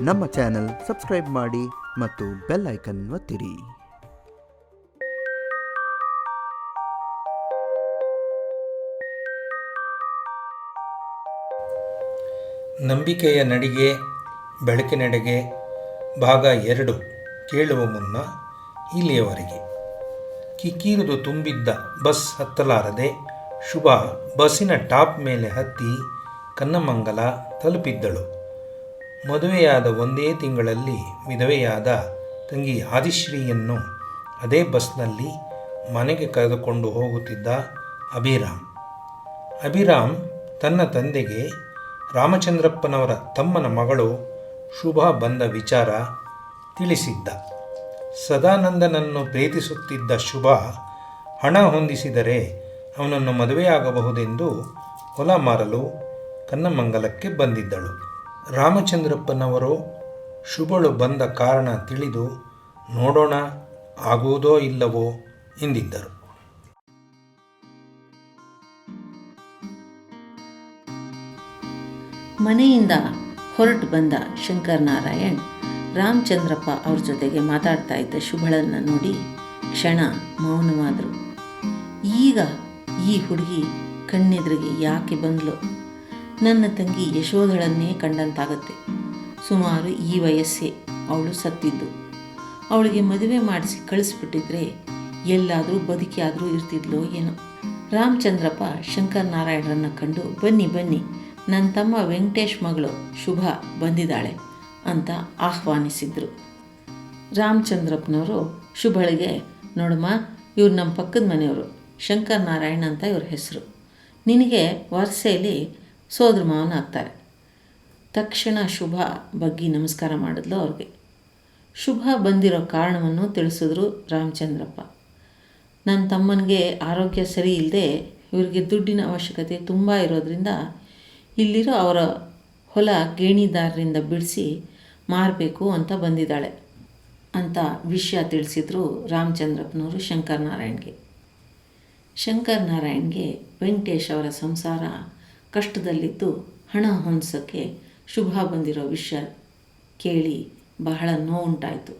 ನಮ್ಮ channel subscribe ಮಾಡಿ ಮತ್ತು ಬೆಲ್ ಐಕನ್ ಒತ್ತಿರಿ. ನಂಬಿಕೆಯ ನಡಿಗೆ, ಬೆಳಕಿನಡೆಗೆ, ಭಾಗ ಎರಡು ಕೇಳುವ ಮುನ್ನ ಇಲ್ಲಿಯವರೆಗೆ. ಕಿಕ್ಕಿರಿದು ತುಂಬಿದ್ದ ಬಸ್ ಹತ್ತಲಾರದೆ ಶುಭ ಬಸ್ಸಿನ ಟಾಪ್ ಮೇಲೆ ಹತ್ತಿ ಕನ್ನಮಂಗಲ ತಲುಪಿದ್ದಳು. ಮದುವೆಯಾದ ಒಂದೇ ತಿಂಗಳಲ್ಲಿ ವಿಧವೆಯಾದ ತಂಗಿ ಆದಿಶ್ರೀಯನ್ನು ಅದೇ ಬಸ್ನಲ್ಲಿ ಮನೆಗೆ ಕರೆದುಕೊಂಡು ಹೋಗುತ್ತಿದ್ದ ಅಭಿರಾಮ್. ಅಭಿರಾಮ್ ತನ್ನ ತಂದೆಗೆ ರಾಮಚಂದ್ರಪ್ಪನವರ ತಮ್ಮನ ಮಗಳು ಶುಭ ಬಂದ ವಿಚಾರ ತಿಳಿಸಿದ್ದ. ಸದಾನಂದನನ್ನು ಪ್ರೀತಿಸುತ್ತಿದ್ದ ಶುಭ ಹಣ ಹೊಂದಿಸಿದರೆ ಅವನನ್ನು ಮದುವೆಯಾಗಬಹುದೆಂದು ಹೊಲ ಮಾರಲು ಕನ್ನಮಂಗಲಕ್ಕೆ ಬಂದಿದ್ದಳು. ರಾಮಚಂದ್ರಪ್ಪನವರು ಶುಭಳು ಬಂದ ಕಾರಣ ತಿಳಿದು, ನೋಡೋಣ, ಆಗುವುದೋ ಇಲ್ಲವೋ ಎಂದಿದ್ದರು. ಮನೆಯಿಂದ ಹೊರಟು ಬಂದ ಶಂಕರ್ ನಾರಾಯಣ್, ರಾಮಚಂದ್ರಪ್ಪ ಅವ್ರ ಜೊತೆಗೆ ಮಾತಾಡ್ತಾ ಇದ್ದ ಶುಭಳನ್ನು ನೋಡಿ ಕ್ಷಣ ಮೌನವಾದರು. ಈಗ ಈ ಹುಡುಗಿ ಕಣ್ಣೆದುರಿಗೆ ಯಾಕೆ ಬಂದ್ಲು? ನನ್ನ ತಂಗಿ ಯಶೋಧಳನ್ನೇ ಕಂಡಂತಾಗತ್ತೆ. ಸುಮಾರು ಈ ವಯಸ್ಸೇ ಅವಳು ಸತ್ತಿದ್ದು. ಅವಳಿಗೆ ಮದುವೆ ಮಾಡಿಸಿ ಕಳಿಸ್ಬಿಟ್ಟಿದ್ರೆ ಎಲ್ಲಾದರೂ ಬದುಕಿಯಾದರೂ ಇರ್ತಿದ್ಲೋ ಏನೋ. ರಾಮಚಂದ್ರಪ್ಪ ಶಂಕರ್ ನಾರಾಯಣರನ್ನು ಕಂಡು, ಬನ್ನಿ ಬನ್ನಿ ನನ್ನ ತಮ್ಮ ವೆಂಕಟೇಶ್ ಮಗಳು ಶುಭ ಬಂದಿದ್ದಾಳೆ ಅಂತ ಆಹ್ವಾನಿಸಿದರು. ರಾಮಚಂದ್ರಪ್ಪನವರು ಶುಭಳಿಗೆ, ನೋಡಮ್ಮ, ಇವ್ರು ನಮ್ಮ ಪಕ್ಕದ ಮನೆಯವರು ಶಂಕರ್ ನಾರಾಯಣ್ ಅಂತ ಇವ್ರ ಹೆಸರು. ನಿನಗೆ ವರ್ಷೆಯಲ್ಲಿ ಸೋದರ ಮಾವನ ಆಗ್ತಾರೆ. ತಕ್ಷಣ ಶುಭ ಬಗ್ಗಿ ನಮಸ್ಕಾರ ಮಾಡಿದ್ಲು ಅವ್ರಿಗೆ. ಶುಭ ಬಂದಿರೋ ಕಾರಣವನ್ನು ತಿಳಿಸಿದ್ರು ರಾಮಚಂದ್ರಪ್ಪ. ನನ್ನ ತಮ್ಮನಿಗೆ ಆರೋಗ್ಯ ಸರಿ ಇಲ್ಲದೆ ಇವರಿಗೆ ದುಡ್ಡಿನ ಅವಶ್ಯಕತೆ ತುಂಬ ಇರೋದರಿಂದ ಇಲ್ಲಿರೋ ಅವರ ಹೊಲ ಗೇಣಿದಾರರಿಂದ ಬಿಡಿಸಿ ಮಾರಬೇಕು ಅಂತ ಬಂದಿದ್ದಾಳೆ ಅಂತ ವಿಷಯ ತಿಳಿಸಿದ್ರು ರಾಮಚಂದ್ರಪ್ಪನವರು ಶಂಕರ್ ನಾರಾಯಣ್ಗೆ ಶಂಕರ್ ನಾರಾಯಣ್ಗೆ ವೆಂಕಟೇಶ್ ಅವರ ಸಂಸಾರ ಕಷ್ಟದಲ್ಲಿದ್ದು ಹಣ ಹೊಂದಿಸೋಕ್ಕೆ ಶುಭ ಬಂದಿರೋ ವಿಷಯ ಕೇಳಿ ಬಹಳ ನೋವುಂಟಾಯಿತು.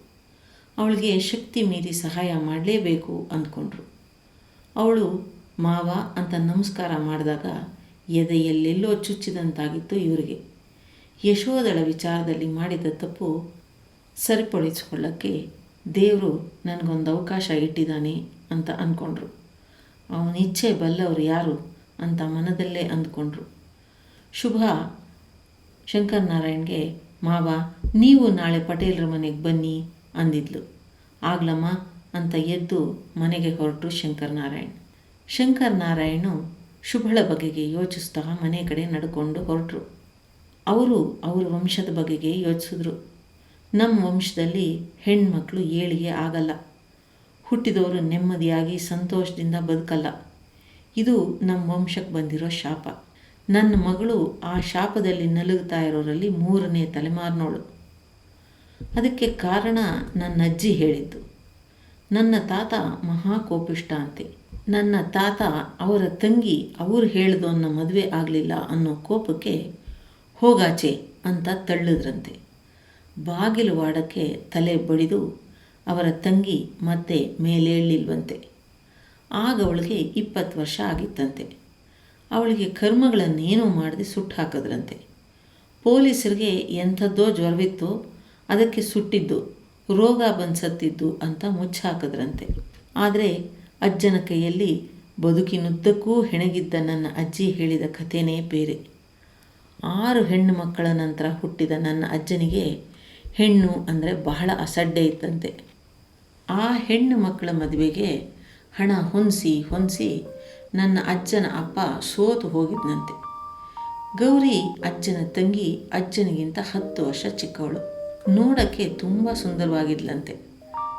ಅವಳಿಗೆ ಶಕ್ತಿ ಮೀರಿ ಸಹಾಯ ಮಾಡಲೇಬೇಕು ಅಂದ್ಕೊಂಡ್ರು. ಅವಳು, ಮಾವ ಅಂತ ನಮಸ್ಕಾರ ಮಾಡಿದಾಗ ಎದೆಯಲ್ಲೆಲ್ಲೋ ಚುಚ್ಚಿದಂತಾಗಿತ್ತು ಇವರಿಗೆ. ಯಶೋದಳ ವಿಚಾರದಲ್ಲಿ ಮಾಡಿದ ತಪ್ಪು ಸರಿಪಡಿಸಿಕೊಳ್ಳೋಕ್ಕೆ ದೇವರು ನನಗೊಂದು ಅವಕಾಶ ಇಟ್ಟಿದ್ದಾನೆ ಅಂತ ಅಂದ್ಕೊಂಡ್ರು ಅವನ ಇಚ್ಛೆ ಬಲ್ಲವರು ಯಾರು? ಅಂತ ಮನದಲ್ಲೇ ಅಂದ್ಕೊಂಡ್ರು. ಶುಭ ಶಂಕರನಾರಾಯಣ್ಗೆ ಮಾವ, ನೀವು ನಾಳೆ ಪಟೇಲ್ರ ಮನೆಗೆ ಬನ್ನಿ ಅಂದಿದ್ಲು. ಆಗ್ಲಮ್ಮ ಅಂತ ಎದ್ದು ಮನೆಗೆ ಹೊರಟು ಶಂಕರನಾರಾಯಣ್ ನಾರಾಯಣ್. ಶಂಕರ್ ನಾರಾಯಣು ಶುಭಳ ಬಗೆಗೆ ಯೋಚಿಸ್ತಾ ಮನೆ ಕಡೆ ನಡ್ಕೊಂಡು ಹೊರಟರು. ಅವರು ಅವರ ವಂಶದ ಬಗೆಗೆ ಯೋಚಿಸಿದ್ರು. ನಮ್ಮ ವಂಶದಲ್ಲಿ ಹೆಣ್ಮಕ್ಳು ಏಳಿಗೆ ಆಗಲ್ಲ. ಹುಟ್ಟಿದವರು ನೆಮ್ಮದಿಯಾಗಿ ಸಂತೋಷದಿಂದ ಬದುಕಲ್ಲ. ಇದು ನಮ್ಮ ವಂಶಕ್ಕೆ ಬಂದಿರೋ ಶಾಪ. ನನ್ನ ಮಗಳು ಆ ಶಾಪದಲ್ಲಿ ನಲುಗ್ತಾ ಇರೋರಲ್ಲಿ ಮೂರನೇ ತಲೆಮಾರಿನೋಳು ಅದಕ್ಕೆ ಕಾರಣ ನನ್ನ ಅಜ್ಜಿ ಹೇಳಿದ್ದು. ನನ್ನ ತಾತ ಮಹಾಕೋಪಿಷ್ಟ ಅಂತೆ. ನನ್ನ ತಾತ ಅವರ ತಂಗಿ ಅವರು ಅನ್ನೋ ಮದುವೆ ಆಗಲಿಲ್ಲ ಅನ್ನೋ ಕೋಪಕ್ಕೆ ಹೋಗಾಚೆ ಅಂತ ತಳ್ಳಿದ್ರಂತೆ. ಬಾಗಿಲು ವಾಡಕ್ಕೆ ತಲೆ ಬಡಿದು ಅವರ ತಂಗಿ ಮತ್ತೆ ಮೇಲೇಳಲಿಲ್ವಂತೆ. ಆಗ ಅವಳಿಗೆ ಇಪ್ಪತ್ತು ವರ್ಷ ಆಗಿತ್ತಂತೆ. ಅವಳಿಗೆ ಕರ್ಮಗಳನ್ನೇನೂ ಮಾಡದೆ ಸುಟ್ಟು ಹಾಕಿದ್ರಂತೆ. ಪೊಲೀಸರಿಗೆ ಎಂಥದ್ದೋ ಜ್ವರವಿತ್ತು, ಅದಕ್ಕೆ ಸುಟ್ಟಿದ್ದು, ರೋಗ ಬಂದು ಸತ್ತಿದ್ದು ಅಂತ ಮುಚ್ಚಾಕದ್ರಂತೆ. ಆದರೆ ಅಜ್ಜನ ಕೈಯಲ್ಲಿ ಬದುಕಿನುದ್ದಕ್ಕೂ ಹೆಣಗಿದ್ದ ನನ್ನ ಅಜ್ಜಿ ಹೇಳಿದ ಕಥೆನೇ ಬೇರೆ. ಆರು ಹೆಣ್ಣು ಮಕ್ಕಳ ನಂತರ ಹುಟ್ಟಿದ ನನ್ನ ಅಜ್ಜನಿಗೆ ಹೆಣ್ಣು ಅಂದರೆ ಬಹಳ ಅಸಡ್ಡೆ ಇತ್ತಂತೆ. ಆ ಹೆಣ್ಣು ಮಕ್ಕಳ ಮದುವೆಗೆ ಹಣ ಹೊಂದಿಸಿ ಹೊಂದಿಸಿ ನನ್ನ ಅಜ್ಜನ ಅಪ್ಪ ಸೋತು ಹೋಗಿದ್ನಂತೆ. ಗೌರಿ ಅಜ್ಜನ ತಂಗಿ ಅಜ್ಜನಿಗಿಂತ ಹತ್ತು ವರ್ಷ ಚಿಕ್ಕವಳು. ನೋಡೋಕ್ಕೆ ತುಂಬ ಸುಂದರವಾಗಿದ್ಲಂತೆ.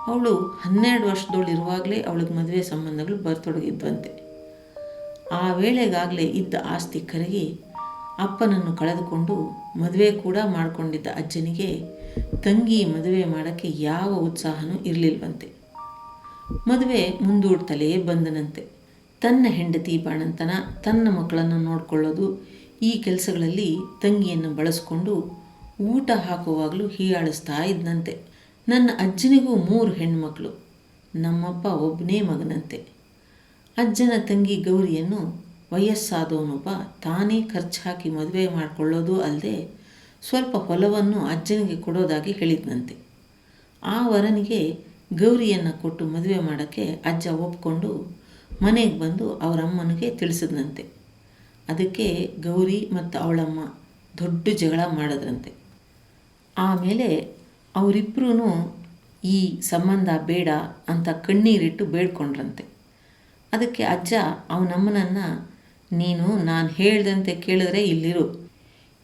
ಅವಳು ಹನ್ನೆರಡು ವರ್ಷದವಳಿರುವಾಗಲೇ ಅವಳಿಗೆ ಮದುವೆ ಸಂಬಂಧಗಳು ಬರ್ತೊಡಗಿದ್ವಂತೆ. ಆ ವೇಳೆಗಾಗಲೇ ಇದ್ದ ಆಸ್ತಿ ಕರಗಿ ಅಪ್ಪನನ್ನು ಕಳೆದುಕೊಂಡು ಮದುವೆ ಕೂಡ ಮಾಡಿಕೊಂಡಿದ್ದ ಅಜ್ಜನಿಗೆ ತಂಗಿ ಮದುವೆ ಮಾಡೋಕ್ಕೆ ಯಾವ ಉತ್ಸಾಹನೂ ಇರಲಿಲ್ವಂತೆ. ಮದುವೆ ಮುಂದೂಡ್ತಲೇ ಬಂದನಂತೆ. ತನ್ನ ಹೆಂಡತಿ ಬಾಣಂತನ ತನ್ನ ಮಕ್ಕಳನ್ನು ನೋಡಿಕೊಳ್ಳೋದು, ಈ ಕೆಲಸಗಳಲ್ಲಿ ತಂಗಿಯನ್ನು ಬಳಸಿಕೊಂಡು ಊಟ ಹಾಕುವಾಗಲೂ ಹೀಯಾಳಿಸ್ತಾ ಇದ್ದಂತೆ ನನ್ನ ಅಜ್ಜನಿಗೂ ಮೂರು ಹೆಣ್ಮಕ್ಳು, ನಮ್ಮಪ್ಪ ಒಬ್ಬನೇ ಮಗನಂತೆ. ಅಜ್ಜನ ತಂಗಿ ಗೌರಿಯನ್ನು ವಯಸ್ಸಾದವನೊಬ್ಬ ತಾನೇ ಖರ್ಚು ಹಾಕಿ ಮದುವೆ ಮಾಡಿಕೊಳ್ಳೋದು ಅಲ್ಲದೆ ಸ್ವಲ್ಪ ಹೊಲವನ್ನು ಅಜ್ಜನಿಗೆ ಕೊಡೋದಾಗಿ ಹೇಳಿದ್ನಂತೆ. ಆ ವರನಿಗೆ ಗೌರಿಯನ್ನು ಕೊಟ್ಟು ಮದುವೆ ಮಾಡೋಕ್ಕೆ ಅಜ್ಜ ಒಪ್ಕೊಂಡು ಮನೆಗೆ ಬಂದು ಅವರ ಅಮ್ಮನಿಗೆ ತಿಳಿಸಿದ್ನಂತೆ. ಅದಕ್ಕೆ ಗೌರಿ ಮತ್ತು ಅವಳಮ್ಮ ದೊಡ್ಡ ಜಗಳ ಮಾಡಿದ್ರಂತೆ. ಆಮೇಲೆ ಅವರಿಬ್ಬರೂ ಈ ಸಂಬಂಧ ಬೇಡ ಅಂತ ಕಣ್ಣೀರಿಟ್ಟು ಬೇಡ್ಕೊಂಡ್ರಂತೆ. ಅದಕ್ಕೆ ಅಜ್ಜ ಅವನಮ್ಮನನ್ನು, ನೀನು ನಾನು ಹೇಳ್ದಂತೆ ಕೇಳಿದ್ರೆ ಇಲ್ಲಿರು.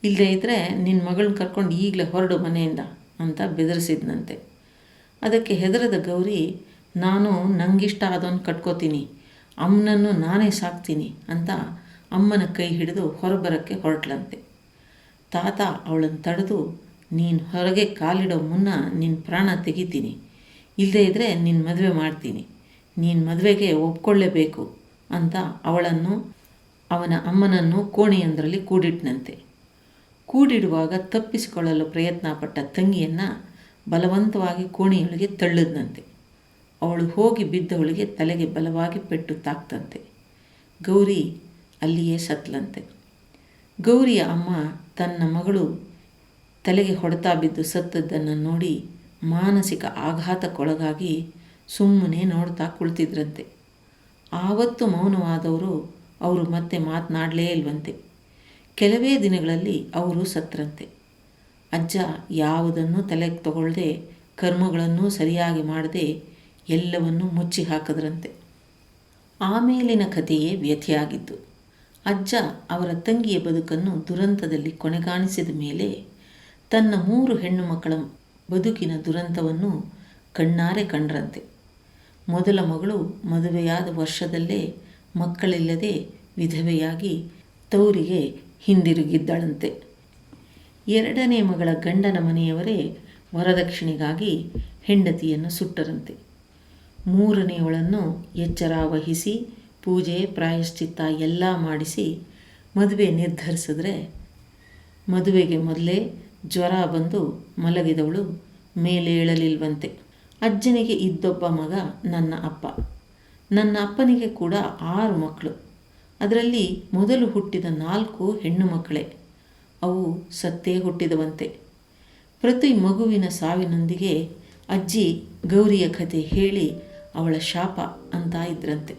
ಇಲ್ಲದೇ ಇದ್ದರೆ ನಿನ್ನ ಮಗಳನ್ನ ಕರ್ಕೊಂಡು ಈಗಲೇ ಹೊರಡು ಮನೆಯಿಂದ ಅಂತ ಬೆದರಿಸಿದ್ನಂತೆ. ಅದಕ್ಕೆ ಹೆದರದ ಗೌರಿ, ನಾನು ನಂಗಿಷ್ಟ ಆದವನು ಕಟ್ಕೋತೀನಿ, ಅಮ್ಮನನ್ನು ನಾನೇ ಸಾಕ್ತೀನಿ ಅಂತ ಅಮ್ಮನ ಕೈ ಹಿಡಿದು ಹೊರಬರಕ್ಕೆ ಹೊರಟ್ಲಂತೆ. ತಾತ ಅವಳನ್ನು ತಡೆದು, ನೀನು ಹೊರಗೆ ಕಾಲಿಡೋ ಮುನ್ನ ನಿನ್ನ ಪ್ರಾಣ ತೆಗಿತೀನಿ ಇಲ್ಲದೇ ಇದ್ದರೆ ನಿನ್ನ ಮದುವೆ ಮಾಡ್ತೀನಿ, ನೀನು ಮದುವೆಗೆ ಒಪ್ಕೊಳ್ಳೇಬೇಕು ಅಂತ ಅವಳನ್ನು, ಅವನ ಅಮ್ಮನನ್ನು ಕೋಣೆಯೊಂದರಲ್ಲಿ ಕೂಡಿಟ್ನಂತೆ. ಕೂಡಿಡುವಾಗ ತಪ್ಪಿಸಿಕೊಳ್ಳಲು ಪ್ರಯತ್ನ ಪಟ್ಟ ತಂಗಿಯನ್ನು ಬಲವಂತವಾಗಿ ಕೋಣೆಯೊಳಗೆ ತಳ್ಳದಂತೆ. ಅವಳು ಹೋಗಿ ಬಿದ್ದವಳಿಗೆ ತಲೆಗೆ ಬಲವಾಗಿ ಪೆಟ್ಟು ತಾಕ್ತಂತೆ. ಗೌರಿ ಅಲ್ಲಿಯೇ ಸತ್ಲಂತೆ ಗೌರಿಯ ಅಮ್ಮ ತನ್ನ ಮಗಳು ತಲೆಗೆ ಹೊಡೆತಾ ಬಿದ್ದು ಸತ್ತದ್ದನ್ನು ನೋಡಿ ಮಾನಸಿಕ ಆಘಾತಕ್ಕೊಳಗಾಗಿ ಸುಮ್ಮನೆ ನೋಡ್ತಾ ಕುಳಿತಿದ್ರಂತೆ. ಆವತ್ತು ಮೌನವಾದವರು ಅವರು ಮತ್ತೆ ಮಾತನಾಡಲೇ ಇಲ್ವಂತೆ. ಕೆಲವೇ ದಿನಗಳಲ್ಲಿ ಅವರು ಸತ್ರಂತೆ ಅಜ್ಜ ಯಾವುದನ್ನು ತಲೆಗೆ ತಗೊಳ್ಳದೆ ಕರ್ಮಗಳನ್ನು ಸರಿಯಾಗಿ ಮಾಡದೆ ಎಲ್ಲವನ್ನೂ ಮುಚ್ಚಿ ಹಾಕಿದ್ರಂತೆ. ಆಮೇಲಿನ ಕಥೆಯೇ ವ್ಯಥೆಯಾಗಿದ್ದು. ಅಜ್ಜ ಅವರ ತಂಗಿಯ ಬದುಕನ್ನು ದುರಂತದಲ್ಲಿ ಕೊನೆಗಾಣಿಸಿದ ಮೇಲೆ ತನ್ನ ಮೂರು ಹೆಣ್ಣು ಮಕ್ಕಳ ಬದುಕಿನ ದುರಂತವನ್ನು ಕಣ್ಣಾರೆ ಕಂಡ್ರಂತೆ. ಮೊದಲ ಮಗಳು ಮದುವೆಯಾದ ವರ್ಷದಲ್ಲೇ ಮಕ್ಕಳಿಲ್ಲದೆ ವಿಧವೆಯಾಗಿ ತವರಿಗೆ ಹಿಂದಿರುಗಿದ್ದಳಂತೆ. ಎರಡನೇ ಮಗಳ ಗಂಡನ ಮನೆಯವರೇ ವರದಕ್ಷಿಣೆಗಾಗಿ ಹೆಂಡತಿಯನ್ನು ಸುಟ್ಟರಂತೆ. ಮೂರನೆಯವಳನ್ನು ಎಚ್ಚರ ವಹಿಸಿ, ಪೂಜೆ, ಪ್ರಾಯಶ್ಚಿತ್ತ ಎಲ್ಲ ಮಾಡಿಸಿ ಮದುವೆ ನಿರ್ಧರಿಸಿದ್ರೆ ಮದುವೆಗೆ ಮೊದಲೇ ಜ್ವರ ಬಂದು ಮಲಗಿದವಳು ಮೇಲೇಳಲಿಲ್ವಂತೆ ಅಜ್ಜನಿಗೆ ಇದ್ದೊಬ್ಬ ಮಗ ನನ್ನ ಅಪ್ಪ. ನನ್ನ ಅಪ್ಪನಿಗೆ ಕೂಡ ಆರು ಮಕ್ಕಳು. ಅದರಲ್ಲಿ ಮೊದಲು ಹುಟ್ಟಿದ ನಾಲ್ಕು ಹೆಣ್ಣು ಮಕ್ಕಳೇ. ಅವು ಸತ್ತೇ ಹುಟ್ಟಿದವಂತೆ. ಪ್ರತಿ ಮಗುವಿನ ಸಾವಿನೊಂದಿಗೆ ಅಜ್ಜಿ ಗೌರಿಯ ಕಥೆ ಹೇಳಿ ಅವಳ ಶಾಪ ಅಂತ ಇದ್ರಂತೆ.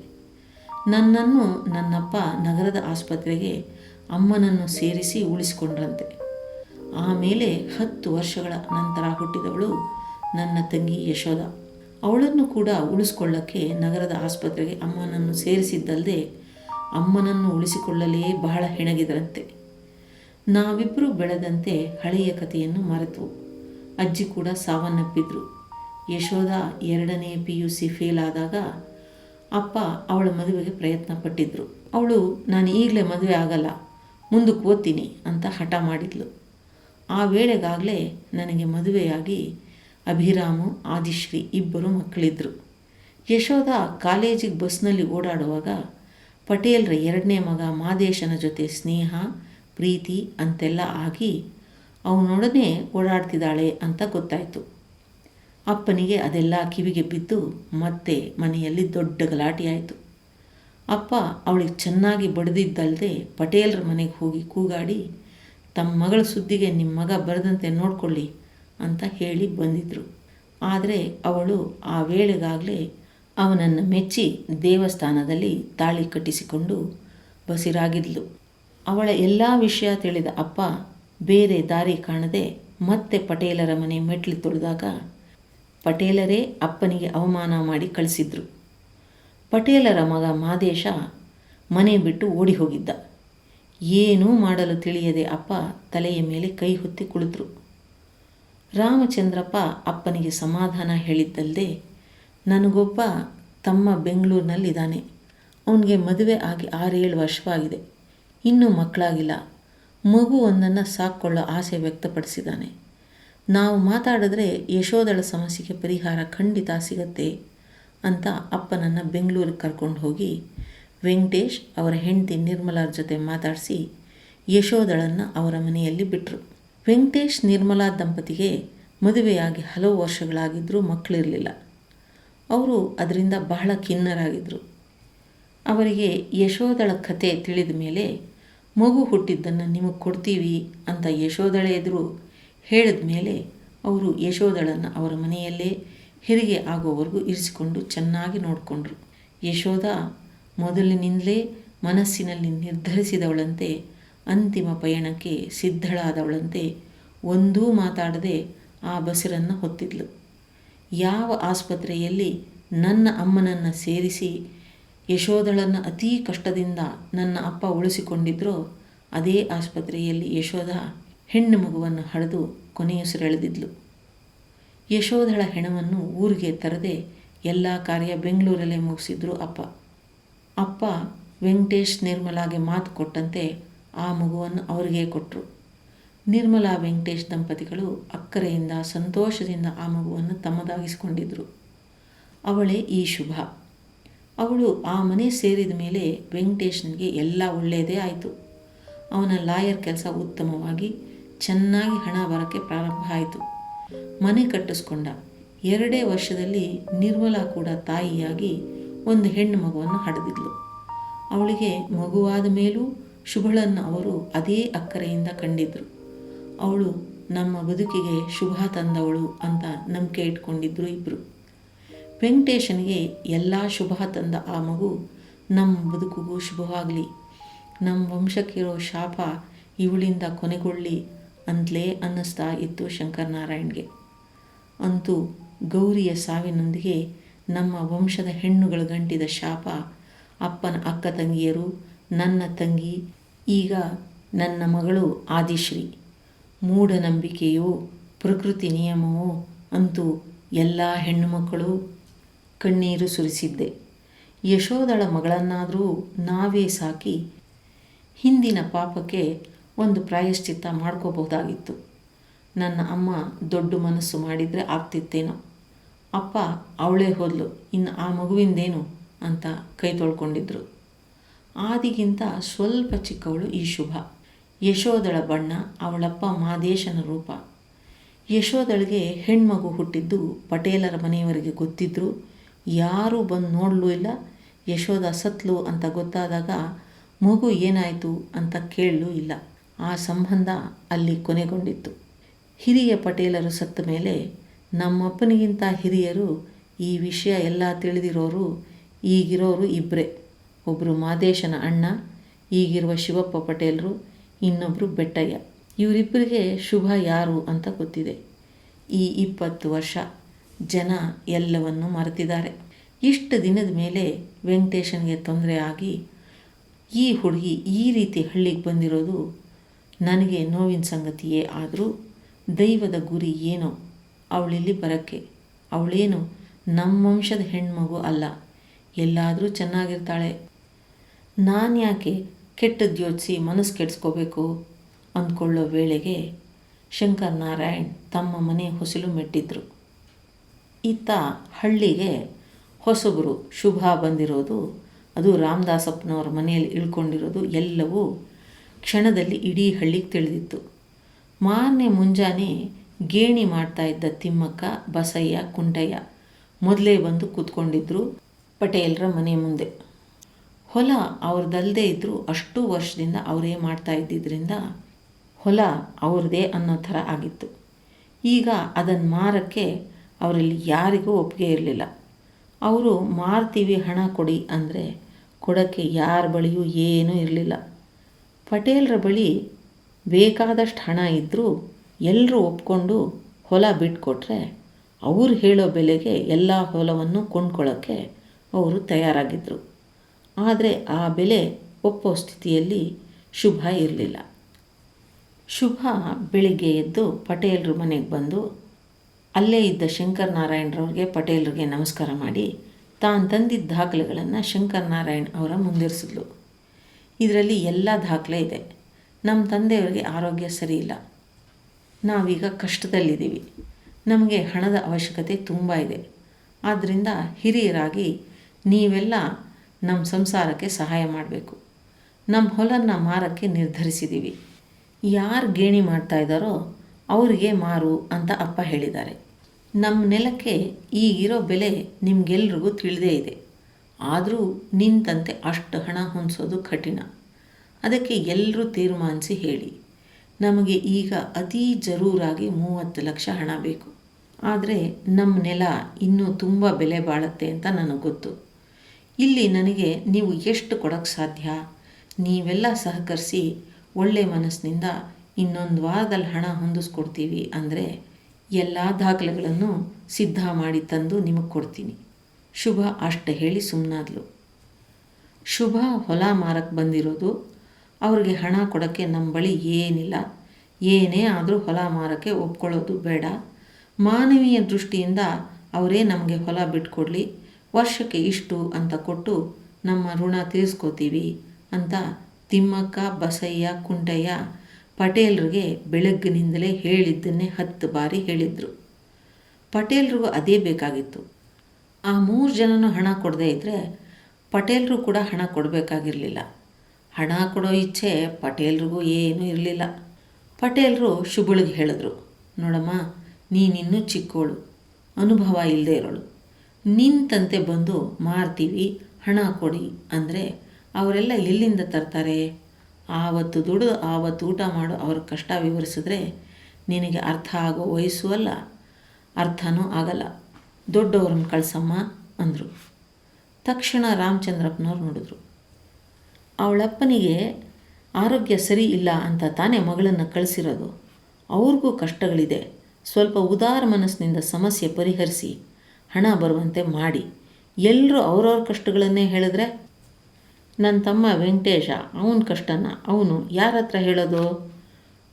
ನನ್ನನ್ನು ನನ್ನಪ್ಪ ನಗರದ ಆಸ್ಪತ್ರೆಗೆ ಅಮ್ಮನನ್ನು ಸೇರಿಸಿ ಉಳಿಸಿಕೊಂಡ್ರಂತೆ. ಆಮೇಲೆ ಹತ್ತು ವರ್ಷಗಳ ನಂತರ ಹುಟ್ಟಿದವಳು ನನ್ನ ತಂಗಿ ಯಶೋಧ. ಅವಳನ್ನು ಕೂಡ ಉಳಿಸ್ಕೊಳ್ಳೋಕ್ಕೆ ನಗರದ ಆಸ್ಪತ್ರೆಗೆ ಅಮ್ಮನನ್ನು ಸೇರಿಸಿದ್ದಲ್ಲದೆ ಅಮ್ಮನನ್ನು ಉಳಿಸಿಕೊಳ್ಳಲೇ ಬಹಳ ಹೆಣಗಿದ್ರಂತೆ. ನಾವಿಬ್ಬರು ಬೆಳೆದಂತೆ ಹಳೆಯ ಕಥೆಯನ್ನು ಮರೆತು. ಅಜ್ಜಿ ಕೂಡ ಸಾವನ್ನಪ್ಪಿದ್ರು. ಯಶೋಧ ಎರಡನೇ ಪಿ ಯು ಸಿ ಫೇಲ್ ಆದಾಗ ಅಪ್ಪ ಅವಳ ಮದುವೆಗೆ ಪ್ರಯತ್ನ ಪಟ್ಟಿದ್ರು. ಅವಳು, ನಾನು ಈಗಲೇ ಮದುವೆ ಆಗಲ್ಲ, ಮುಂದಕ್ಕೆ ಓದ್ತೀನಿ ಅಂತ ಹಠ ಮಾಡಿದ್ಲು. ಆ ವೇಳೆಗಾಗಲೇ ನನಗೆ ಮದುವೆಯಾಗಿ ಅಭಿರಾಮು, ಆದಿಶ್ರೀ ಇಬ್ಬರು ಮಕ್ಕಳಿದ್ದರು ಯಶೋಧ ಕಾಲೇಜಿಗೆ ಬಸ್ನಲ್ಲಿ ಓಡಾಡುವಾಗ ಪಟೇಲ್ರ ಎರಡನೇ ಮಗ ಮಾದೇಶನ ಜೊತೆ ಸ್ನೇಹ ಪ್ರೀತಿ ಅಂತೆಲ್ಲ ಆಗಿ ಅವನೊಡನೆ ಓಡಾಡ್ತಿದ್ದಾಳೆ ಅಂತ ಗೊತ್ತಾಯಿತು. ಅಪ್ಪನಿಗೆ ಅದೆಲ್ಲ ಕಿವಿಗೆ ಬಿದ್ದು ಮತ್ತೆ ಮನೆಯಲ್ಲಿ ದೊಡ್ಡ ಗಲಾಟೆಯಾಯಿತು ಅಪ್ಪ ಅವಳಿಗೆ ಚೆನ್ನಾಗಿ ಬಡಿದಿದ್ದಲ್ಲದೆ ಪಟೇಲ್ರ ಮನೆಗೆ ಹೋಗಿ ಕೂಗಾಡಿ, ತಮ್ಮ ಮಗಳ ಸುದ್ದಿಗೆ ನಿಮ್ಮ ಮಗ ಬರದಂತೆ ನೋಡಿಕೊಳ್ಳಿ ಅಂತ ಹೇಳಿ ಬಂದಿದ್ದರು ಆದರೆ ಅವಳು ಆ ವೇಳೆಗಾಗಲೇ ಅವನನ್ನು ಮೆಚ್ಚಿ ದೇವಸ್ಥಾನದಲ್ಲಿ ತಾಳಿ ಕಟ್ಟಿಸಿಕೊಂಡು ಬಸಿರಾಗಿದ್ಲು. ಅವಳ ಎಲ್ಲ ವಿಷಯ ತಿಳಿದ ಅಪ್ಪ ಬೇರೆ ದಾರಿ ಕಾಣದೆ ಮತ್ತೆ ಪಟೇಲರ ಮನೆ ಮೆಟ್ಲು ತೊಳೆದಾಗ ಪಟೇಲರೇ ಅಪ್ಪನಿಗೆ ಅವಮಾನ ಮಾಡಿ ಕಳಿಸಿದ್ರು. ಪಟೇಲರ ಮಗ ಮಾದೇಶ ಮನೆ ಬಿಟ್ಟು ಓಡಿ ಹೋಗಿದ್ದ. ಏನೂ ಮಾಡಲು ತಿಳಿಯದೆ ಅಪ್ಪ ತಲೆಯ ಮೇಲೆ ಕೈ ಹೊತ್ತಿ ಕುಳಿತರು. ರಾಮಚಂದ್ರಪ್ಪ ಅಪ್ಪನಿಗೆ ಸಮಾಧಾನ ಹೇಳಿದ್ದಲ್ಲದೆ ನನಗೊಬ್ಬ ತಮ್ಮ ಬೆಂಗಳೂರಿನಲ್ಲಿದ್ದಾನೆ. ಅವನಿಗೆ ಮದುವೆ ಆಗಿ ಆರೇಳು ವರ್ಷವಾಗಿದೆ. ಇನ್ನೂ ಮಕ್ಕಳಾಗಿಲ್ಲ. ಮಗು ಒಂದನ್ನು ಸಾಕ್ಕೊಳ್ಳೋ ಆಸೆ ವ್ಯಕ್ತಪಡಿಸಿದ್ದಾನೆ. ನಾವು ಮಾತಾಡಿದ್ರೆ ಯಶೋದಳ ಸಮಸ್ಯೆಗೆ ಪರಿಹಾರ ಖಂಡಿತ ಸಿಗತ್ತೆ ಅಂತ ಅಪ್ಪನನ್ನು ಬೆಂಗಳೂರಿಗೆ ಕರ್ಕೊಂಡು ಹೋಗಿ ವೆಂಕಟೇಶ್ ಅವರ ಹೆಂಡತಿ ನಿರ್ಮಲಾರ ಜೊತೆ ಮಾತಾಡಿಸಿ ಯಶೋದಳನ್ನು ಅವರ ಮನೆಯಲ್ಲಿ ಬಿಟ್ಟರು ವೆಂಕಟೇಶ್ ನಿರ್ಮಲಾ ದಂಪತಿಗೆ ಮದುವೆಯಾಗಿ ಹಲವು ವರ್ಷಗಳಾಗಿದ್ದರೂ ಮಕ್ಕಳಿರಲಿಲ್ಲ. ಅವರು ಅದರಿಂದ ಬಹಳ ಖಿನ್ನರಾಗಿದ್ದರು ಅವರಿಗೆ ಯಶೋದಳ ಕತೆ ತಿಳಿದ ಮೇಲೆ ಮಗು ಹುಟ್ಟಿದ್ದನ್ನು ನಿಮಗೆ ಕೊಡ್ತೀವಿ ಅಂತ ಯಶೋದಳೆ ಎದುರು ಹೇಳಿದ ಮೇಲೆ ಅವರು ಯಶೋದಳನ್ನು ಅವರ ಮನೆಯಲ್ಲೇ ಹೆರಿಗೆ ಆಗೋವರೆಗೂ ಇರಿಸಿಕೊಂಡು ಚೆನ್ನಾಗಿ ನೋಡಿಕೊಂಡ್ರು. ಯಶೋಧ ಮೊದಲಿನಿಂದಲೇ ಮನಸ್ಸಿನಲ್ಲಿ ನಿರ್ಧರಿಸಿದವಳಂತೆ, ಅಂತಿಮ ಪಯಣಕ್ಕೆ ಸಿದ್ಧಳಾದವಳಂತೆ ಒಂದೂ ಮಾತಾಡದೆ ಆ ಬಸರನ್ನು ಹೊತ್ತಿದ್ಲು. ಯಾವ ಆಸ್ಪತ್ರೆಯಲ್ಲಿ ನನ್ನ ಅಮ್ಮನನ್ನು ಸೇರಿಸಿ ಯಶೋದಳನ್ನು ಅತೀ ಕಷ್ಟದಿಂದ ನನ್ನ ಅಪ್ಪ ಉಳಿಸಿಕೊಂಡಿದ್ರೋ, ಅದೇ ಆಸ್ಪತ್ರೆಯಲ್ಲಿ ಯಶೋಧ ಹೆಣ್ಣು ಮಗುವನ್ನು ಹಡೆದು ಕೊನೆಯುಸಿರೆಳೆದಿದ್ಲು ಯಶೋಧಳ ಹೆಣವನ್ನು ಊರಿಗೆ ತರದೆ ಎಲ್ಲ ಕಾರ್ಯ ಬೆಂಗಳೂರಲ್ಲೇ ಮುಗಿಸಿದ್ರು ಅಪ್ಪ. ಅಪ್ಪ ವೆಂಕಟೇಶ್ ನಿರ್ಮಲಾಗೆ ಮಾತು ಕೊಟ್ಟಂತೆ ಆ ಮಗುವನ್ನು ಅವರಿಗೆ ಕೊಟ್ಟರು ನಿರ್ಮಲಾ ವೆಂಕಟೇಶ್ ದಂಪತಿಗಳು ಅಕ್ಕರೆಯಿಂದ ಸಂತೋಷದಿಂದ ಆ ಮಗುವನ್ನು ತಮ್ಮದಾಗಿಸಿಕೊಂಡಿದ್ದರು ಅವಳೇ ಈ ಶುಭ. ಅವಳು ಆ ಮನೆ ಸೇರಿದ ಮೇಲೆ ವೆಂಕಟೇಶನಿಗೆ ಎಲ್ಲ ಒಳ್ಳೆಯದೇ ಆಯಿತು. ಅವನ ಲಾಯರ್ ಕೆಲಸ ಉತ್ತಮವಾಗಿ ಚೆನ್ನಾಗಿ ಹಣ ಬರೋಕ್ಕೆ ಪ್ರಾರಂಭ ಆಯಿತು. ಮನೆ ಕಟ್ಟಿಸ್ಕೊಂಡ. ಎರಡೇ ವರ್ಷದಲ್ಲಿ ನಿರ್ಮಲಾ ಕೂಡ ತಾಯಿಯಾಗಿ ಒಂದು ಹೆಣ್ಣು ಮಗುವನ್ನು ಹಡೆದಿದ್ಲು. ಅವಳಿಗೆ ಮಗುವಾದ ಮೇಲೂ ಶುಭಳನ್ನು ಅವರು ಅದೇ ಅಕ್ಕರೆಯಿಂದ ಕಂಡಿದ್ದರು ಅವಳು, ನಮ್ಮ ಬದುಕಿಗೆ ಶುಭ ತಂದವಳು ಅಂತ ನಂಬಿಕೆ ಇಟ್ಕೊಂಡಿದ್ರು ಇಬ್ಬರು ವೆಂಕಟೇಶನಿಗೆ ಎಲ್ಲ ಶುಭ ತಂದ ಆ ಮಗು ನಮ್ಮ ಬದುಕುಗೂ ಶುಭವಾಗಲಿ ನಮ್ಮ ವಂಶಕ್ಕಿರೋ ಶಾಪ ಇವಳಿಂದ ಕೊನೆಗೊಳ್ಳಿ ಅಂತಲೇ ಅನ್ನಿಸ್ತಾ ಇತ್ತು ಶಂಕರನಾರಾಯಣ್ಗೆ. ಅಂತೂ ಗೌರಿಯ ಸಾವಿನೊಂದಿಗೆ ನಮ್ಮ ವಂಶದ ಹೆಣ್ಣುಗಳ ಗಂಟಿದ ಶಾಪ, ಅಪ್ಪನ ಅಕ್ಕ ತಂಗಿಯರು, ನನ್ನ ತಂಗಿ, ಈಗ ನನ್ನ ಮಗಳು ಆದಿಶ್ರೀ. ಮೂಢನಂಬಿಕೆಯೋ, ಪ್ರಕೃತಿ ನಿಯಮವೋ ಅಂತೂ ಎಲ್ಲ ಹೆಣ್ಣು ಮಕ್ಕಳು ಕಣ್ಣೀರು ಸುರಿಸಿದ್ದೆ. ಯಶೋದಳ ಮಗಳನ್ನಾದರೂ ನಾವೇ ಸಾಕಿ ಹಿಂದಿನ ಪಾಪಕ್ಕೆ ಒಂದು ಪ್ರಾಯಶ್ಚಿತ್ತ ಮಾಡ್ಕೋಬಹುದಾಗಿತ್ತು. ನನ್ನ ಅಮ್ಮ ದೊಡ್ಡ ಮನಸ್ಸು ಮಾಡಿದರೆ ಆಗ್ತಿತ್ತೇನೋ. ಅಪ್ಪ ಅವಳೇ ಹೋದ್ಲು, ಇನ್ನು ಆ ಮಗುವಿಂದೇನು ಅಂತ ಕೈ ತೊಳ್ಕೊಂಡಿದ್ರು. ಆದಿಗಿಂತ ಸ್ವಲ್ಪ ಚಿಕ್ಕವಳು ಈ ಶುಭ. ಯಶೋದಳ ಬಣ್ಣ, ಅವಳಪ್ಪ ಮಾದೇಶನ ರೂಪ. ಯಶೋದಳಿಗೆ ಹೆಣ್ಮಗು ಹುಟ್ಟಿದ್ದು ಪಟೇಲರ ಮನೆಯವರಿಗೆ ಗೊತ್ತಿದ್ದರು ಯಾರೂ ಬಂದು ನೋಡಲೂ ಇಲ್ಲ. ಯಶೋಧ ಸತ್ಲು ಅಂತ ಗೊತ್ತಾದಾಗ ಮಗು ಏನಾಯಿತು ಅಂತ ಕೇಳಲೂ ಇಲ್ಲ. ಆ ಸಂಬಂಧ ಅಲ್ಲಿ ಕೊನೆಗೊಂಡಿತ್ತು. ಹಿರಿಯ ಪಟೇಲರು ಸತ್ತ ಮೇಲೆ ನಮ್ಮಪ್ಪನಿಗಿಂತ ಹಿರಿಯರು ಈ ವಿಷಯ ಎಲ್ಲ ತಿಳಿದಿರೋರು ಈಗಿರೋರು ಇಬ್ಬರೇ ಒಬ್ಬರು ಮಾದೇಶನ ಅಣ್ಣ, ಈಗಿರುವ ಶಿವಪ್ಪ ಪಟೇಲರು ಇನ್ನೊಬ್ಬರು ಬೆಟ್ಟಯ್ಯ. ಇವರಿಬ್ಬರಿಗೆ ಶುಭ ಯಾರು ಅಂತ ಗೊತ್ತಿದೆ. ಈ ಇಪ್ಪತ್ತು ವರ್ಷ ಜನ ಎಲ್ಲವನ್ನು ಮರೆತಿದ್ದಾರೆ. ಇಷ್ಟು ದಿನದ ಮೇಲೆ ವೆಂಕಟೇಶನ್ಗೆ ತೊಂದರೆ ಆಗಿ ಈ ಹುಡುಗಿ ಈ ರೀತಿ ಹಳ್ಳಿಗೆ ಬಂದಿರೋದು ನನಗೆ ನೋವಿನ ಸಂಗತಿಯೇ ಆದರೂ ದೈವದ ಗುರಿ ಏನೋ ಅವಳಿಲ್ಲಿ ಬರೋಕ್ಕೆ. ಅವಳೇನು ನಮ್ಮ ವಂಶದ ಹೆಣ್ಮಗು ಅಲ್ಲ, ಎಲ್ಲಾದರೂ ಚೆನ್ನಾಗಿರ್ತಾಳೆ. ನಾನು ಯಾಕೆ ಕೆಟ್ಟದ್ದು ಯೋಚಿಸಿ ಮನಸ್ಸು ಕೆಡಿಸ್ಕೋಬೇಕು ಅಂದ್ಕೊಳ್ಳೋ ವೇಳೆಗೆ ಶಂಕರ್ ನಾರಾಯಣ್ ತಮ್ಮ ಮನೆ ಹೊಸಲು ಮೆಟ್ಟಿದ್ರು. ಇತ್ತ ಹಳ್ಳಿಗೆ ಹೊಸಬರು ಶುಭ ಬಂದಿರೋದು, ಅದು ರಾಮದಾಸಪ್ಪನವ್ರ ಮನೆಯಲ್ಲಿ ಇಳ್ಕೊಂಡಿರೋದು ಎಲ್ಲವೂ ಕ್ಷಣದಲ್ಲಿ ಇಡೀ ಹಳ್ಳಿಗೆ ತಿಳಿದಿತ್ತು. ಮಾರನೇ ಮುಂಜಾನೆ ಗೇಣಿ ಮಾಡ್ತಾ ಇದ್ದ ತಿಮ್ಮಕ್ಕ, ಬಸಯ್ಯ, ಕುಂಟಯ್ಯ ಮೊದಲೇ ಬಂದು ಕೂತ್ಕೊಂಡಿದ್ರು ಪಟೇಲರ ಮನೆ ಮುಂದೆ. ಹೊಲ ಅವ್ರದ್ದಲ್ಲದೆ ಇದ್ದರೂ ಅಷ್ಟು ವರ್ಷದಿಂದ ಅವರೇ ಮಾಡ್ತಾ ಇದ್ದಿದ್ದರಿಂದ ಹೊಲ ಅವ್ರದೇ ಅನ್ನೋ ಥರ ಆಗಿತ್ತು. ಈಗ ಅದನ್ನು ಮಾರಕ್ಕೆ ಅವರಲ್ಲಿ ಯಾರಿಗೂ ಒಪ್ಪಿಗೆ ಇರಲಿಲ್ಲ. ಅವರು, ಮಾರ್ತೀವಿ ಹಣ ಕೊಡಿ ಅಂದರೆ, ಕೊಡೋಕ್ಕೆ ಯಾರ ಬಳಿಯೂ ಏನೂ ಇರಲಿಲ್ಲ. ಪಟೇಲ್ರ ಬಳಿ ಬೇಕಾದಷ್ಟು ಹಣ ಇದ್ದರೂ ಎಲ್ಲರೂ ಒಪ್ಕೊಂಡು ಹೊಲ ಬಿಟ್ಕೊಟ್ರೆ, ಅವ್ರು ಹೇಳೋ ಬೆಲೆಗೆ ಎಲ್ಲ ಹೊಲವನ್ನು ಕೊಂಡ್ಕೊಳ್ಳೋಕ್ಕೆ ಅವರು ತಯಾರಾಗಿದ್ದರು ಆದರೆ ಆ ಬೆಲೆ ಒಪ್ಪೋ ಸ್ಥಿತಿಯಲ್ಲಿ ಶುಭ ಇರಲಿಲ್ಲ. ಶುಭ ಬೆಳಿಗ್ಗೆ ಎದ್ದು ಪಟೇಲ್ರ ಮನೆಗೆ ಬಂದು ಅಲ್ಲೇ ಇದ್ದ ಶಂಕರ್ ನಾರಾಯಣರವ್ರಿಗೆ ಪಟೇಲ್ರಿಗೆ ನಮಸ್ಕಾರ ಮಾಡಿ ತಾನು ತಂದಿದ್ದ ದಾಖಲೆಗಳನ್ನು ಶಂಕರ್ ನಾರಾಯಣ್ ಅವರ ಮುಂದಿರಿಸಿದ್ಲು. ಇದರಲ್ಲಿ ಎಲ್ಲ ದಾಖಲೆ ಇದೆ. ನಮ್ಮ ತಂದೆಯವರಿಗೆ ಆರೋಗ್ಯ ಸರಿ ಇಲ್ಲ. ನಾವೀಗ ಕಷ್ಟದಲ್ಲಿದ್ದೀವಿ. ನಮಗೆ ಹಣದ ಅವಶ್ಯಕತೆ ತುಂಬ ಇದೆ. ಆದ್ದರಿಂದ ಹಿರಿಯರಾಗಿ ನೀವೆಲ್ಲ ನಮ್ಮ ಸಂಸಾರಕ್ಕೆ ಸಹಾಯ ಮಾಡಬೇಕು. ನಮ್ಮ ಹೊಲನ್ನು ಮಾರಕ್ಕೆ ನಿರ್ಧರಿಸಿದ್ದೀವಿ. ಯಾರು ಗೇಣಿ ಮಾಡ್ತಾ ಇದ್ದಾರೋ ಅವರಿಗೆ ಮಾರು ಅಂತ ಅಪ್ಪ ಹೇಳಿದ್ದಾರೆ. ನಮ್ಮ ನೆಲಕ್ಕೆ ಈಗಿರೋ ಬೆಲೆ ನಿಮಗೆಲ್ರಿಗೂ ತಿಳಿದೇ ಇದೆ. ಆದರೂ ನಿಂತಂತೆ ಅಷ್ಟು ಹಣ ಹೊಂದಿಸೋದು ಕಠಿಣ. ಅದಕ್ಕೆ ಎಲ್ಲರೂ ತೀರ್ಮಾನಿಸಿ ಹೇಳಿ. ನಮಗೆ ಈಗ ಅತೀ ಜರೂರಾಗಿ ಮೂವತ್ತು ಲಕ್ಷ ಹಣ ಬೇಕು. ಆದರೆ ನಮ್ಮ ನೆಲ ಇನ್ನೂ ತುಂಬ ಬೆಲೆ ಬಾಳುತ್ತೆ ಅಂತ ನನಗೆ ಗೊತ್ತು. ಇಲ್ಲಿ ನನಗೆ ನೀವು ಎಷ್ಟು ಕೊಡೋಕ್ಕೆ ಸಾಧ್ಯ? ನೀವೆಲ್ಲ ಸಹಕರಿಸಿ ಒಳ್ಳೆ ಮನಸ್ಸಿನಿಂದ ಇನ್ನೊಂದು ವಾರದಲ್ಲಿ ಹಣ ಹೊಂದಿಸ್ಕೊಡ್ತೀವಿ ಅಂದರೆ ಎಲ್ಲ ದಾಖಲೆಗಳನ್ನು ಸಿದ್ಧ ಮಾಡಿ ತಂದು ನಿಮಗೆ ಕೊಡ್ತೀನಿ. ಶುಭ ಅಷ್ಟು ಹೇಳಿ ಸುಮ್ಮನಾದ್ಲು ಶುಭ ಹೊಲ ಮಾರಕ್ಕೆ ಬಂದಿರೋದು, ಅವ್ರಿಗೆ ಹಣ ಕೊಡೋಕ್ಕೆ ನಮ್ಮ ಬಳಿ ಏನಿಲ್ಲ. ಏನೇ ಆದರೂ ಹೊಲ ಮಾರಕ್ಕೆ ಒಪ್ಕೊಳ್ಳೋದು ಬೇಡ. ಮಾನವೀಯ ದೃಷ್ಟಿಯಿಂದ ಅವರೇ ನಮಗೆ ಹೊಲ ಬಿಟ್ಕೊಡ್ಲಿ, ವರ್ಷಕ್ಕೆ ಇಷ್ಟು ಅಂತ ಕೊಟ್ಟು ನಮ್ಮ ಋಣ ತೀರಿಸ್ಕೋತೀವಿ ಅಂತ ತಿಮ್ಮಕ್ಕ, ಬಸಯ್ಯ, ಕುಂಟಯ್ಯ ಪಟೇಲ್ರಿಗೆ ಬೆಳಗ್ಗಿನಿಂದಲೇ ಹೇಳಿದ್ದನ್ನೇ ಹತ್ತು ಬಾರಿ ಹೇಳಿದ್ರು. ಪಟೇಲ್ರಿಗೂ ಅದೇ ಬೇಕಾಗಿತ್ತು. ಆ ಮೂರು ಜನನೂ ಹಣ ಕೊಡದೇ ಇದ್ದರೆ ಪಟೇಲ್ರು ಕೂಡ ಹಣ ಕೊಡಬೇಕಾಗಿರಲಿಲ್ಲ. ಹಣ ಕೊಡೋ ಇಚ್ಛೆ ಪಟೇಲ್ರಿಗೂ ಏನೂ ಇರಲಿಲ್ಲ. ಪಟೇಲ್ರು ಶುಭಳಿಗೆ ಹೇಳಿದ್ರು, ನೋಡಮ್ಮ, ನೀನಿನ್ನೂ ಚಿಕ್ಕವಳು ಅನುಭವ ಇಲ್ಲದೆ ಇರೋಳು. ನಿಂತಂತೆ ಬಂದು ಮಾರ್ತೀವಿ, ಹಣ ಕೊಡಿ ಅಂದರೆ ಅವರೆಲ್ಲ ಎಲ್ಲಿಂದ ತರ್ತಾರೆ? ಆವತ್ತು ದುಡು ಆವತ್ತು ಊಟ ಮಾಡು, ಅವ್ರ ಕಷ್ಟ ವಿವರಿಸಿದ್ರೆ ನಿನಗೆ ಅರ್ಥ ಆಗೋ ವಯಸ್ಸು ಅಲ್ಲ, ಅರ್ಥನೂ ಆಗಲ್ಲ. ದೊಡ್ಡವ್ರನ್ನ ಕಳ್ಸಮ್ಮ ಅಂದರು. ತಕ್ಷಣ ರಾಮಚಂದ್ರಪ್ಪನವ್ರು ನೋಡಿದ್ರು. ಅವಳಪ್ಪನಿಗೆ ಆರೋಗ್ಯ ಸರಿ ಇಲ್ಲ ಅಂತ ತಾನೇ ಮಗಳನ್ನು ಕಳಿಸಿರೋದು. ಅವ್ರಿಗೂ ಕಷ್ಟಗಳಿದೆ. ಸ್ವಲ್ಪ ಉದಾರ ಮನಸ್ಸಿನಿಂದ ಸಮಸ್ಯೆ ಪರಿಹರಿಸಿ, ಹಣ ಬರುವಂತೆ ಮಾಡಿ. ಎಲ್ಲರೂ ಅವ್ರವ್ರ ಕಷ್ಟಗಳನ್ನೇ ಹೇಳಿದ್ರೆ ನನ್ನ ತಮ್ಮ ವೆಂಕಟೇಶ, ಅವನ ಕಷ್ಟನ ಅವನು ಯಾರ ಹತ್ರ ಹೇಳೋದು?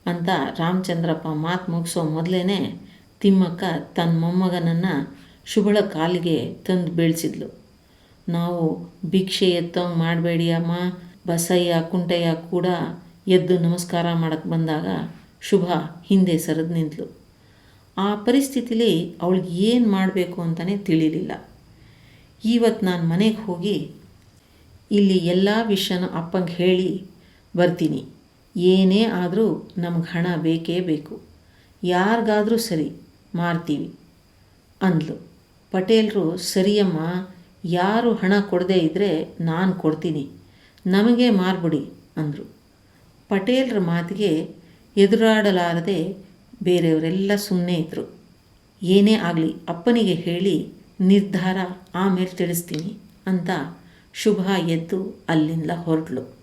ಅಂತ ರಾಮಚಂದ್ರಪ್ಪ ಮಾತು ಮುಗಿಸೋ ಮೊದಲೇ ತಿಮ್ಮಕ್ಕ ತನ್ನ ಮೊಮ್ಮಗನನ್ನು ಶುಭಳ ಕಾಲಿಗೆ ತಂದು ಬೀಳ್ಸಿದ್ಲು. ನಾವು ಭಿಕ್ಷೆ ಎತ್ತೋಂಗೆ ಮಾಡಬೇಡಿ ಅಮ್ಮ, ಬಸಯ್ಯ, ಕುಂಟಯ್ಯ ಕೂಡ ಎದ್ದು ನಮಸ್ಕಾರ ಮಾಡಕ್ಕೆ ಬಂದಾಗ ಶುಭ ಹಿಂದೆ ಸರಿದು ನಿಂತಳು ಆ ಪರಿಸ್ಥಿತಿಲಿ ಅವಳಿಗೆ ಏನು ಮಾಡಬೇಕು ಅಂತಲೇ ತಿಳಿಲಿಲ್ಲ. ಇವತ್ತು ನಾನು ಮನೆಗೆ ಹೋಗಿ ಇಲ್ಲಿ ಎಲ್ಲ ವಿಷಯನ ಅಪ್ಪಂಗೆ ಹೇಳಿ ಬರ್ತೀನಿ. ಏನೇ ಆದರೂ ನಮ್ಗೆ ಹಣ ಬೇಕೇ ಬೇಕು. ಯಾರಿಗಾದರೂ ಸರಿ ಮಾರ್ತೀವಿ ಅಂದ್ಲು. ಪಟೇಲರು, ಸರಿಯಮ್ಮ, ಯಾರು ಹಣ ಕೊಡದೇ ಇದ್ದರೆ ನಾನು ಕೊಡ್ತೀನಿ. ನಮಗೆ ಮಾರ್ಬಿಡಿ ಅಂದರು. ಪಟೇಲ್ರ ಮಾತಿಗೆ ಎದುರಾಡಲಾರದೆ ಬೇರೆಯವರೆಲ್ಲ ಸುಮ್ಮನೆ ಇದ್ದರು ಏನೇ ಆಗಲಿ ಅಪ್ಪನಿಗೆ ಹೇಳಿ ನಿರ್ಧಾರ ಆಮೇಲೆ ತಿಳಿಸ್ತೀನಿ ಅಂತ ಶುಭ ಎದ್ದು ಅಲ್ಲಿಂದ ಹೊರಟಳು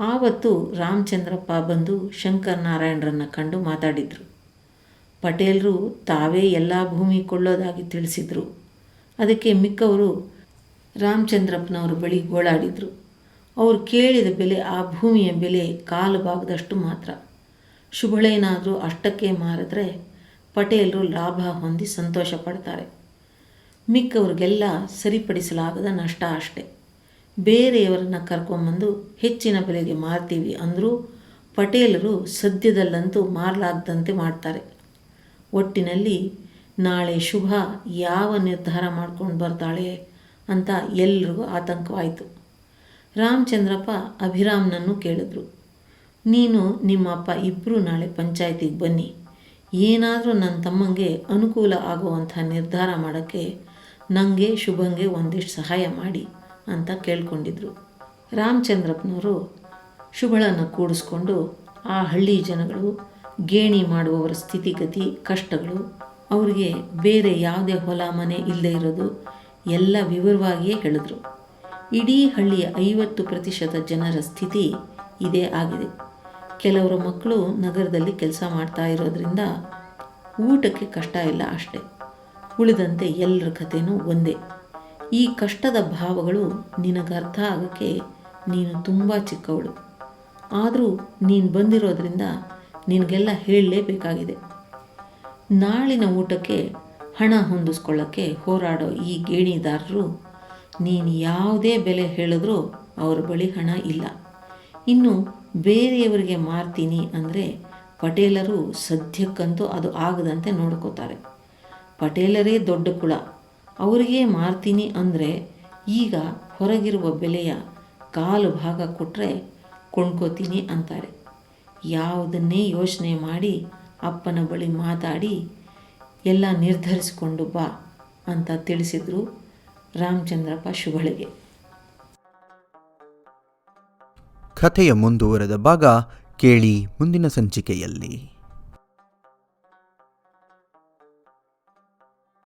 ಆವತ್ತು ರಾಮಚಂದ್ರಪ್ಪ ಬಂದು ಶಂಕರ್ ನಾರಾಯಣರನ್ನು ಕಂಡು ಮಾತಾಡಿದರು. ಪಟೇಲರು ತಾವೇ ಎಲ್ಲ ಭೂಮಿ ಕೊಳ್ಳೋದಾಗಿ ತಿಳಿಸಿದರು. ಅದಕ್ಕೆ ಮಿಕ್ಕವರು ರಾಮಚಂದ್ರಪ್ಪನವ್ರ ಬಳಿ ಗೋಳಾಡಿದರು. ಅವರು ಕೇಳಿದ ಬೆಲೆ ಆ ಭೂಮಿಯ ಬೆಲೆ ಕಾಲು ಭಾಗದಷ್ಟು ಮಾತ್ರ. ಶುಭಳೇನಾದರೂ ಅಷ್ಟಕ್ಕೆ ಮಾರಿದ್ರೆ ಪಟೇಲರು ಲಾಭ ಹೊಂದಿ ಸಂತೋಷ ಪಡ್ತಾರೆ. ಮಿಕ್ಕವ್ರಿಗೆಲ್ಲ ಸರಿಪಡಿಸಲಾಗದ ನಷ್ಟ ಅಷ್ಟೆ. ಬೇರೆಯವರನ್ನು ಕರ್ಕೊಂಬಂದು ಹೆಚ್ಚಿನ ಬೆಲೆಗೆ ಮಾರ್ತೀವಿ ಅಂದರೂ ಪಟೇಲರು ಸದ್ಯದಲ್ಲಂತೂ ಮಾರಲಾಗದಂತೆ ಮಾಡ್ತಾರೆ. ಒಟ್ಟಿನಲ್ಲಿ ನಾಳೆ ಶುಭ, ಯಾವ ನಿರ್ಧಾರ ಮಾಡ್ಕೊಂಡು ಬರ್ತಾಳೆ ಅಂತ ಎಲ್ರಿಗೂ ಆತಂಕವಾಯಿತು. ರಾಮಚಂದ್ರಪ್ಪ ಅಭಿರಾಮ್ನನ್ನು ಕೇಳಿದ್ರು. ನೀನು ನಿಮ್ಮಪ್ಪ ಇಬ್ಬರು ನಾಳೆ ಪಂಚಾಯತಿಗೆ ಬನ್ನಿ. ಏನಾದರೂ ನನ್ನ ತಮ್ಮಂಗೆ ಅನುಕೂಲ ಆಗುವಂಥ ನಿರ್ಧಾರ ಮಾಡೋಕ್ಕೆ ನನಗೆ ಶುಭಂಗೆ ಒಂದಿಷ್ಟು ಸಹಾಯ ಮಾಡಿ ಅಂತ ಕೇಳ್ಕೊಂಡಿದ್ರು. ರಾಮಚಂದ್ರಪ್ಪನವರು ಶುಭಳನ್ನು ಕೂಡಿಸ್ಕೊಂಡು ಆ ಹಳ್ಳಿ ಜನಗಳು, ಗೇಣಿ ಮಾಡುವವರ ಸ್ಥಿತಿಗತಿ ಕಷ್ಟಗಳು, ಅವರಿಗೆ ಬೇರೆ ಯಾವುದೇ ಹೊಲ, ಮನೆ ಇಲ್ಲದೆ ಇರೋದು ಎಲ್ಲ ವಿವರವಾಗಿಯೇ ಹೇಳಿದ್ರು. ಇಡೀ ಹಳ್ಳಿಯ ಐವತ್ತು ಪ್ರತಿಶತ ಜನರ ಸ್ಥಿತಿ ಇದೇ ಆಗಿದೆ. ಕೆಲವರ ಮಕ್ಕಳು ನಗರದಲ್ಲಿ ಕೆಲಸ ಮಾಡ್ತಾ ಇರೋದ್ರಿಂದ ಊಟಕ್ಕೆ ಕಷ್ಟ ಇಲ್ಲ ಅಷ್ಟೆ. ಉಳಿದಂತೆ ಎಲ್ಲರ ಕಥೆನೂ ಒಂದೇ. ಈ ಕಷ್ಟದ ಭಾವಗಳು ನಿನಗೆ ಅರ್ಥ ಆಗೋಕ್ಕೆ ನೀನು ತುಂಬ ಚಿಕ್ಕವಳು. ಆದರೂ ನೀನು ಬಂದಿರೋದ್ರಿಂದ ನಿನಗೆಲ್ಲ ಹೇಳಲೇಬೇಕಾಗಿದೆ. ನಾಳಿನ ಊಟಕ್ಕೆ ಹಣ ಹೊಂದಿಸ್ಕೊಳ್ಳೋಕ್ಕೆ ಹೋರಾಡೋ ಈ ಗೇಣಿದಾರರು ನೀನು ಯಾವುದೇ ಬೆಲೆ ಹೇಳಿದ್ರೂ ಅವರ ಬಳಿ ಹಣ ಇಲ್ಲ. ಇನ್ನು ಬೇರೆಯವರಿಗೆ ಮಾರ್ತೀನಿ ಅಂದರೆ ಪಟೇಲರು ಸದ್ಯಕ್ಕಂತೂ ಅದು ಆಗದಂತೆ ನೋಡ್ಕೋತಾರೆ. ಪಟೇಲರೇ ದೊಡ್ಡ ಕುಳ ಅವರಿಗೆ ಮಾರ್ತೀನಿ ಅಂದರೆ ಈಗ ಹೊರಗಿರುವ ಬೆಲೆಯ ಕಾಲು ಭಾಗ ಕೊಟ್ಟರೆ ಕೊಂಡ್ಕೋತೀನಿ ಅಂತಾರೆ. ಯಾವುದನ್ನೇ ಯೋಚನೆ ಮಾಡಿ ಅಪ್ಪನ ಬಳಿ ಮಾತಾಡಿ, ಎಲ್ಲ ನಿರ್ಧರಿಸಿಕೊಂಡು ಬಾ ಅಂತ ತಿಳಿಸಿದರು ರಾಮಚಂದ್ರಪ್ಪ ಶುಗಳಿಗೆ ಕಥೆಯ ಮುಂದುವರೆದ ಭಾಗ ಕೇಳಿ ಮುಂದಿನ ಸಂಚಿಕೆಯಲ್ಲಿ.